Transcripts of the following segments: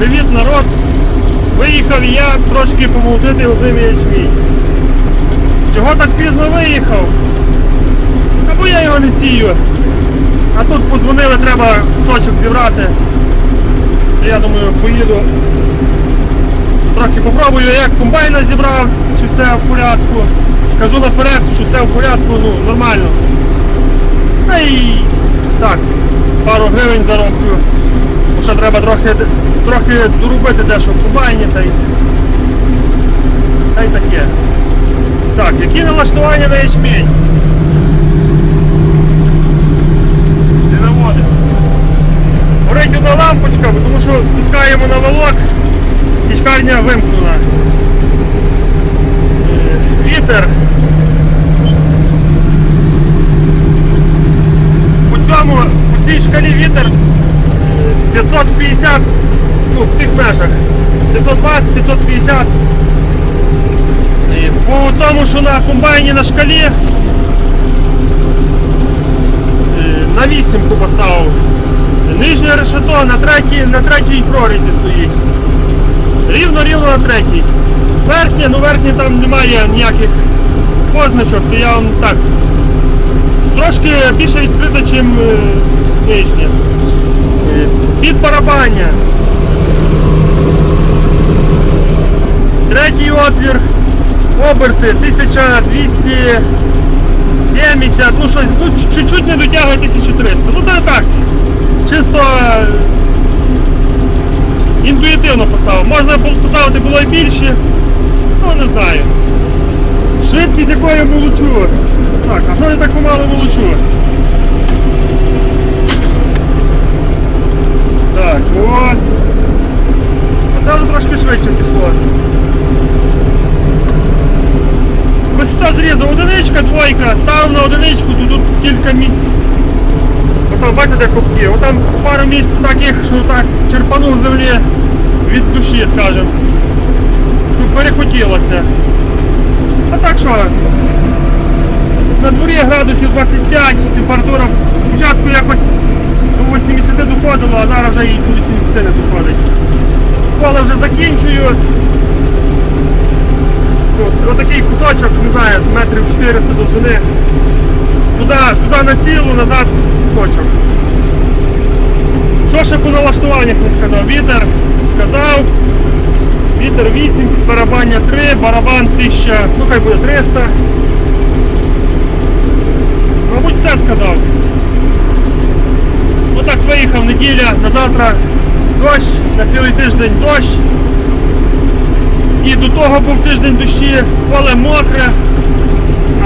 Привіт, народ! Виїхав я трошки помолотити озимий ячмінь. Чого так пізно виїхав? Або я його не сію. А тут подзвонили, треба кусочок зібрати. Я думаю, поїду. Трохи попробую, як комбайна зібрав, чи все в порядку. Кажу наперед, що все в порядку, ну, нормально. Та і так, пару гривень зароблю. Ще треба трохи, трохи доробити дещо в комбайні та й, та й таке. Так, які налаштування на ячмінь? Не наводить. Горить одна лампочка, тому що пускаємо на волок, січкарня вимкнена. Е, Вітер. По цьому, по цій шкалі вітер 550, ну, в тих межах. 520-550. І По тому, що на комбайні на шкалі е, на вісімку поставив. Нижнє решето на третій, на третій прорізі стоїть. Рівно-рівно на третій. Верхнє, ну верхнє там немає ніяких позначок, то я вам так. Трошки більше відкрито, ніж нижнє. Під барабання. Третій отвір. Оберти 1270, ну щось, ну чуть-чуть не дотягує 1300. Ну це так. Чисто е, інтуїтивно поставив. Можна поставити було і більше. Ну не знаю. Швидкість якої я молочу. Так, а що я так помало молочу? Так, от. Вже трошки швидше пішло. Висота зрізу одиничка, двойка, ставив на одиничку, тут, тут кілька місць. Отам бачите копки, отам пару місць таких, що так черпанув землі від душі, скажем. Тут перехотілося. А так що? На дворі градусів 25, температура спочатку якось 80 доходила, а зараз вже і до 80 не доходить. Поле вже закінчую. От, отакий кусочок, не знаю, метрів 400 довжини. Туди, туди на цілу, назад кусочок. Що ще по налаштуваннях не сказав? Вітер сказав. Вітер 8, барабання 3, барабан 1000, ну хай буде 300. Мабуть, все сказав. Ну так виїхав неділя, на завтра дощ, на цілий тиждень дощ. І до того був тиждень дощі, поле мокре,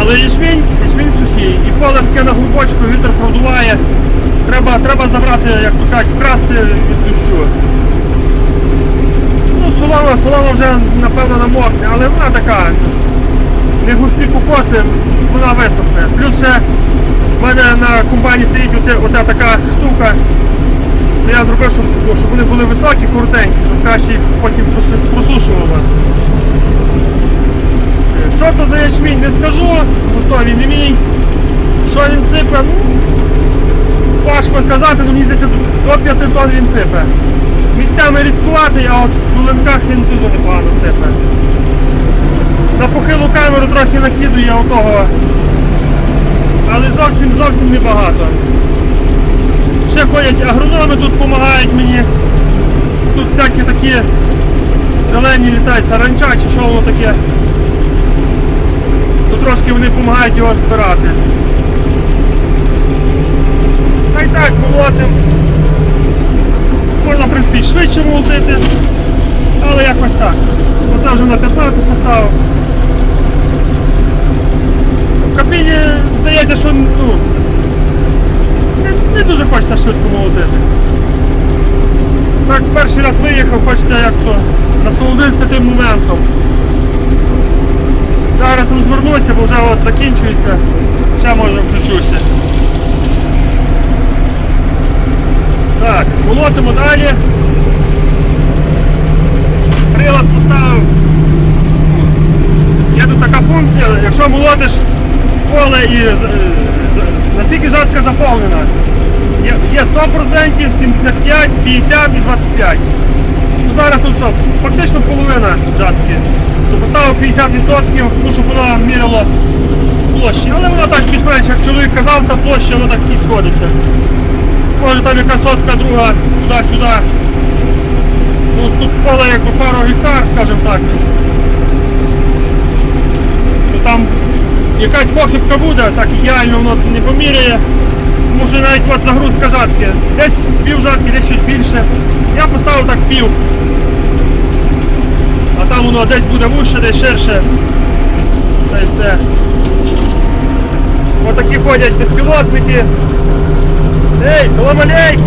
але ячмінь, ячмінь сухий. І поле таке на глибочку, вітер продуває. Треба, треба забрати, як то кажуть, вкрасти від дощу. Ну, солома, солома вже напевно намокне, але вона така, не густі покоси, вона висохне. Плюс ще в мене на комбайні стоїть ота така штука. Ну, Я зробив, щоб, щоб вони були високі, коротенькі, щоб краще їх потім просу- просушувало. Е, Що то за ячмінь, не скажу, бо то він не мій. Що він сипе, ну, важко сказати, але мені здається, до 5 тонн він сипе. Місцями рідкуватий, а от в долинках він дуже непогано сипе. На похилу камеру трохи накидує отого, але зовсім зовсім небагато. Ще ходять агрономи тут допомагають мені. Тут всякі такі зелені літають, саранча чи що воно таке. То трошки вони допомагають його збирати. Та й так молотим. Можна, в принципі, швидше молотити, але якось так. Оце вже на 15 поставив. В кабіні здається, що ну, не, не дуже хочеться швидко молотити. Так, перший раз виїхав, хочеться як то насолодитися тим моментом. Зараз розвернуся, бо вже от закінчується, ще може включуся. Так, молотимо далі. Прилад поставив. Є тут така функція, якщо молотиш поле і з- з- наскільки жатка заповнена. Є, є 100%, 75, 50 і 25. Ну, зараз тут що, фактично половина жатки. То поставив 50%, ну щоб воно міряло площі. Але воно так більш-менш, як чоловік казав, та площа воно так і сходиться. Може там яка сотка, друга, туди-сюди. Ну, тут поле якби пару гектар, скажімо так. То там якась похибка буде, так ідеально воно не поміряє. Що навіть от загрузка жатки. Десь пів жатки, десь чуть більше. Я поставив так пів. А там воно десь буде вужче, десь ширше. Та й все. Отакі ходять безпілотники. Ей, салам алейкум!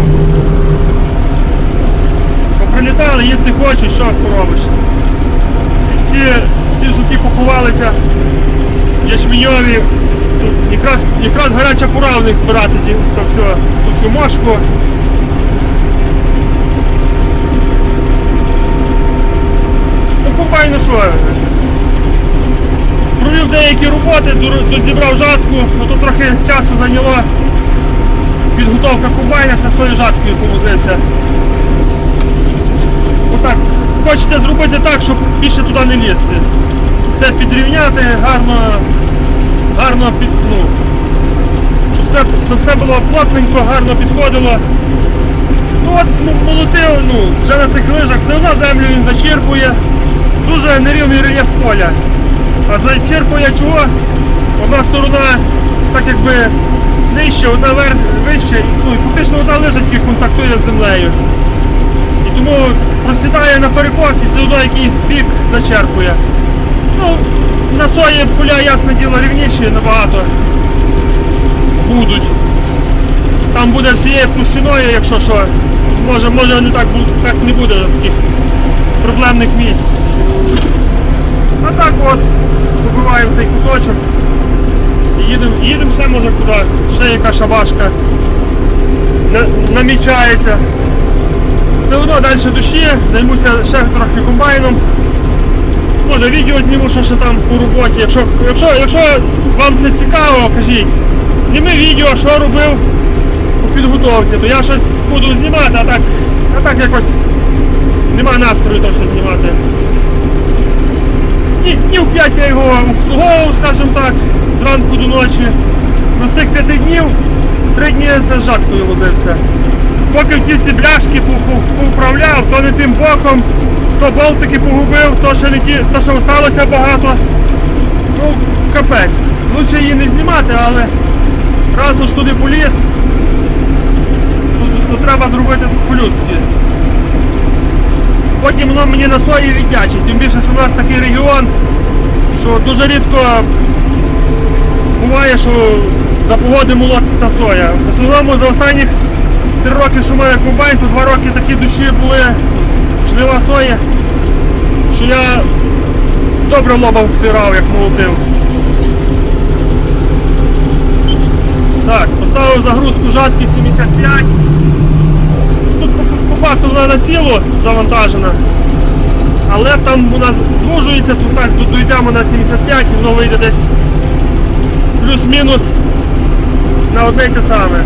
Поприлітали, їсти хочуть, що поробиш. Всі, всі жуки поховалися. Ячменьові. Якраз, якраз гаряча пора в них збирати то все, ту всю мошку. Ну, комбайн, ну що, провів деякі роботи, дозібрав жатку, ну то трохи часу зайняло підготовка комбайна, це з тою жаткою повозився. Отак, хочеться зробити так, щоб більше туди не лізти. Це підрівняти, гарно, гарно під, ну, щоб все, щоб все було плотненько, гарно підходило. Ну от ну, молотив, ну, вже на цих лижах все одно землю він зачерпує. Дуже нерівний рельєф поля. А зачерпує чого? Одна сторона так якби нижче, одна вер... вище, ну і фактично одна лижа тільки контактує з землею. І тому просідає на перекос і все одно якийсь бік зачерпує. Ну, на сої поля, ясне діло, рівніші набагато будуть. Там буде всією площиною, якщо що. Може, може не так, так не буде таких проблемних місць. А так от, добиваємо цей кусочок. Їдемо, їдемо ще може куди, ще яка шабашка на- намічається. Все одно далі душі, займуся ще трохи комбайном. Може відео зніму, що ще там по роботі. Якщо, якщо, якщо вам це цікаво, кажіть, зніми відео, що робив у підготовці, то я щось буду знімати, а так, а так якось нема настрою то все знімати. Ні, ні в 5 я його обслуговував, скажімо так, зранку до ночі. З тих 5 днів, 3 дні це з жаткою возився. Поки ті всі бляшки пов- то не тим боком, то болтики погубив, то ще не ті, то ще осталося багато. Ну, капець. Лучше її не знімати, але раз уж туди поліз, то, то треба зробити по-людськи. Потім воно мені на сої віддячить. Тим більше, що у нас такий регіон, що дуже рідко буває, що за погоди молотиться соя. В основному за останні три роки, що в комбайн, то два роки такі душі були жнива сої, що я добре лобом втирав, як молотив. Так, поставив загрузку жатки 75. Тут по, факту вона на цілу завантажена. Але там нас звужується, тут так тут дійдемо на 75 і воно вийде десь плюс-мінус на одне й те саме.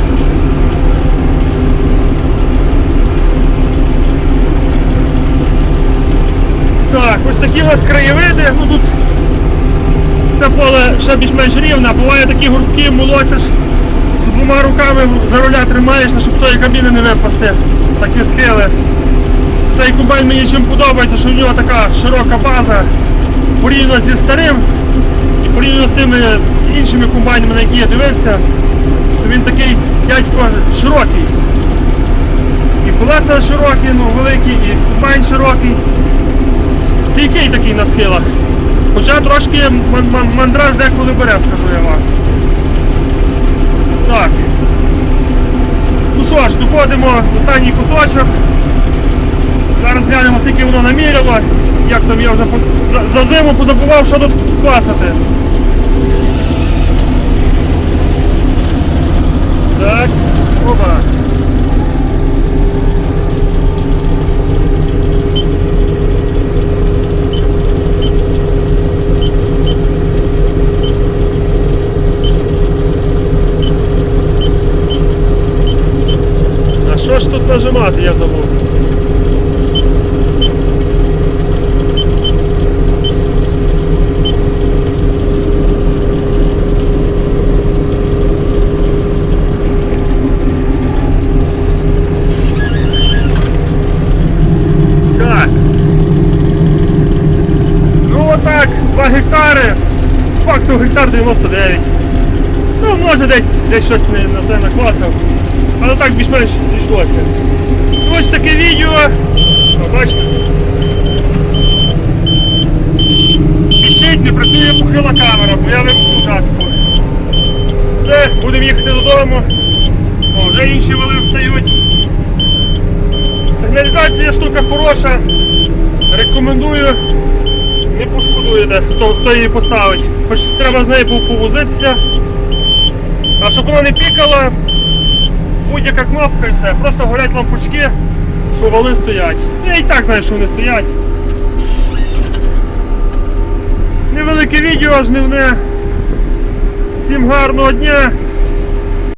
Так, ось такі у нас краєвиди. Ну тут це поле ще більш-менш рівне, буває такі гуртки, молотиш, що двома руками за руля тримаєшся, щоб тої кабіни не випасти. Такі схили. Цей комбайн мені чим подобається, що в нього така широка база порівняно зі старим і порівняно з тими іншими комбайнами, на які я дивився, то він такий дядько широкий. І колеса широкі, ну великі, і комбайн широкий. Стійкий такий на схилах. Хоча трошки ман- ман- мандраж деколи бере, скажу я вам. Так. Ну що ж, доходимо в останній кусочок. Зараз глянемо, скільки воно наміряло. Як там я вже за зиму позабував, що тут клацати. Так, опа. А що ж тут нажимати, я забув. виїхав гектар 99. Ну, може десь, десь щось не на те наклацав. Але так більш-менш дійшлося. Ось таке відео. Бачите? Пишіть, не працює похила камера, бо я вимкнув жатку. Все, будемо їхати додому. О, вже інші вали встають. Сигналізація штука хороша. Рекомендую. Не пошкодуєте, хто, хто її поставить. Хоч треба з нею повозитися. А щоб вона не пікала, будь-яка кнопка і все. Просто горять лампочки, що вали стоять. Я і так знаю, що вони стоять. Невелике відео, жнивне. Всім гарного дня,